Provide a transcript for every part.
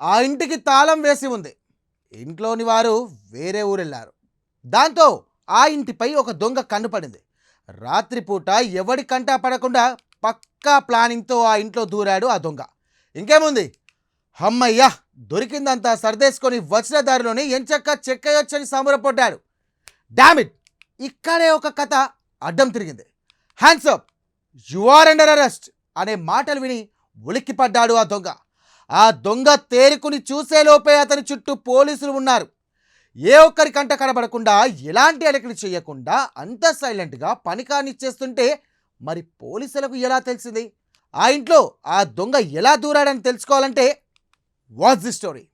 ఆ ఇంటికి తాళం వేసి ఉంది. ఇంట్లోని వారు వేరే ఊరెళ్ళారు దాంతో ఆ ఇంటిపై ఒక దొంగ కన్నుపడింది. రాత్రిపూట ఎవడి కంటా పడకుండా పక్కా ప్లానింగ్తో ఆ ఇంట్లో దూరాడు ఆ దొంగ. ఇంకేముంది? హమ్మయ్యా దొరికిందంతా సర్దేసుకొని వచ్చిన దారిలోనే ఎంచక్క చెక్కయొచ్చని సంబరపడ్డాడు డామిట్! ఇక్కడే ఒక కథ అడ్డం తిరిగింది. Hands up you are under arrest! అనే మాటలు విని ఉలిక్కిపడ్డాడు ఆ దొంగ. ఆ దొంగ తేరుకుని చూసేలోపే అతని చుట్టూ పోలీసులు ఉన్నారు. ఏ ఒక్కరి కంట కనబడకుండా ఎలాంటి అలకలి చేయకుండా అంత సైలెంట్గా పని కానిచ్చేస్తుంటే మరి పోలీసులకు ఎలా తెలిసింది? ఆ ఇంట్లో ఆ దొంగ ఎలా దూరాడని తెలుసుకోవాలంటే వాట్స్ ది స్టోరీ.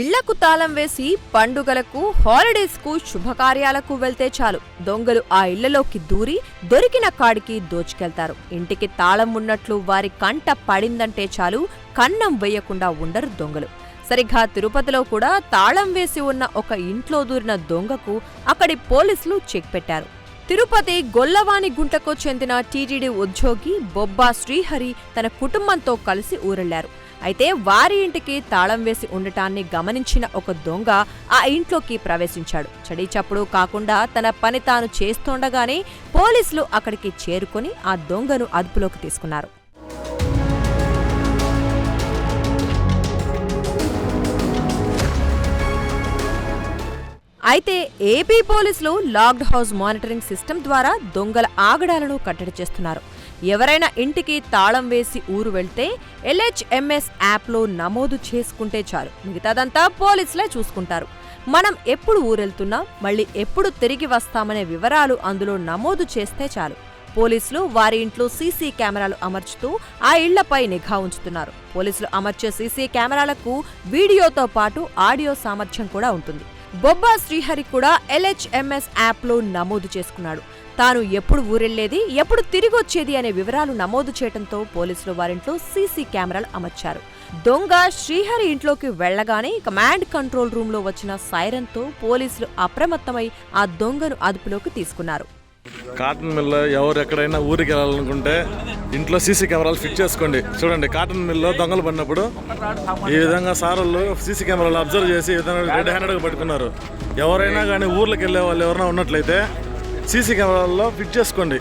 ఇళ్ళకు తాళం వేసి పండుగలకు హాలిడేస్కు శుభకార్యాలకు వెళ్తే చాలు. దొంగలు ఆ ఇళ్ళలోకి దూరి దొరికిన కాడికి దోచుకెళ్తారు. ఇంటికి తాళం ఉన్నట్లు వారి కంట పడిందంటే చాలు కన్నం వేయకుండా ఉండరు దొంగలు. సరిగ్గా తిరుపతిలో కూడా తాళం వేసి ఉన్న ఒక ఇంట్లో దూరిన దొంగకు అక్కడి పోలీసులు చెక్ పెట్టారు. తిరుపతి గొల్లవాణి గుంటకు చెందిన టీటీడీ ఉద్యోగి బొబ్బా శ్రీహరి తన కుటుంబంతో కలిసి ఊరెళ్ళారు. అయితే వారి ఇంటికి తాళం వేసి ఉండటాన్ని గమనించిన ఒక దొంగ ఆ ఇంట్లోకి ప్రవేశించాడు. చడి చప్పుడు కాకుండా తన పని తాను చేస్తుండగానే పోలీసులు అక్కడికి చేరుకొని ఆ దొంగను అదుపులోకి తీసుకున్నారు. అయితే ఏపీ పోలీసులు లాక్డ్ హౌస్ మానిటరింగ్ సిస్టమ్ ద్వారా దొంగల ఆగడాలను కట్టడి చేస్తున్నారు. ఎవరైనా ఇంటికి తాళం వేసి ఊరు వెళ్తే ఎల్హెచ్ఎంఎస్ యాప్లో నమోదు చేసుకుంటే చాలు. మిగతాదంతా పోలీసులే చూసుకుంటారు. మనం ఎప్పుడు ఊరెళ్తున్నా మళ్ళీ ఎప్పుడు తిరిగి వస్తామనే వివరాలు అందులో నమోదు చేస్తే చాలు. పోలీసులు వారి ఇంట్లో సీసీ కెమెరాలు అమర్చుతూ ఆ ఇళ్ళపై నిఘా ఉంచుతున్నారు. పోలీసులు అమర్చే సీసీ కెమెరాలకు వీడియోతో పాటు ఆడియో సామర్థ్యం కూడా ఉంటుంది. బొబ్బా శ్రీహరి కూడా ఎల్హెచ్ఎంఎస్ యాప్లో నమోదు చేసుకున్నాడు. తాను ఎప్పుడు ఊరెళ్ళేది ఎప్పుడు తిరిగి వచ్చేది అనే వివరాలు నమోదు చేయడంతో పోలీసులు వారింట్లో సీసీ కెమెరాలు అమర్చారు. దొంగ శ్రీహరి ఇంట్లోకి వెళ్ళగానే కమాండ్ కంట్రోల్ రూమ్లో వచ్చిన సైరన్తో పోలీసులు అప్రమత్తమై ఆ దొంగను అదుపులోకి తీసుకున్నారు. కాటన్ మిల్ ఎవరు ఎక్కడైనా ఊరికి వెళ్ళాలనుకుంటే ఇంట్లో సీసీ కెమెరాలు ఫిట్ చేసుకోండి. చూడండి కాటన్ మిల్లో దొంగలు పడినప్పుడు ఈ విధంగా సార్లు సీసీ కెమెరాలు అబ్జర్వ్ చేసి ఈ విధంగా రెడ్ హ్యాండెడ్గా పట్టుకున్నారు. ఎవరైనా కానీ ఊర్లోకి వెళ్ళే వాళ్ళు ఎవరైనా ఉన్నట్లయితే సీసీ కెమెరాల్లో ఫిట్ చేసుకోండి.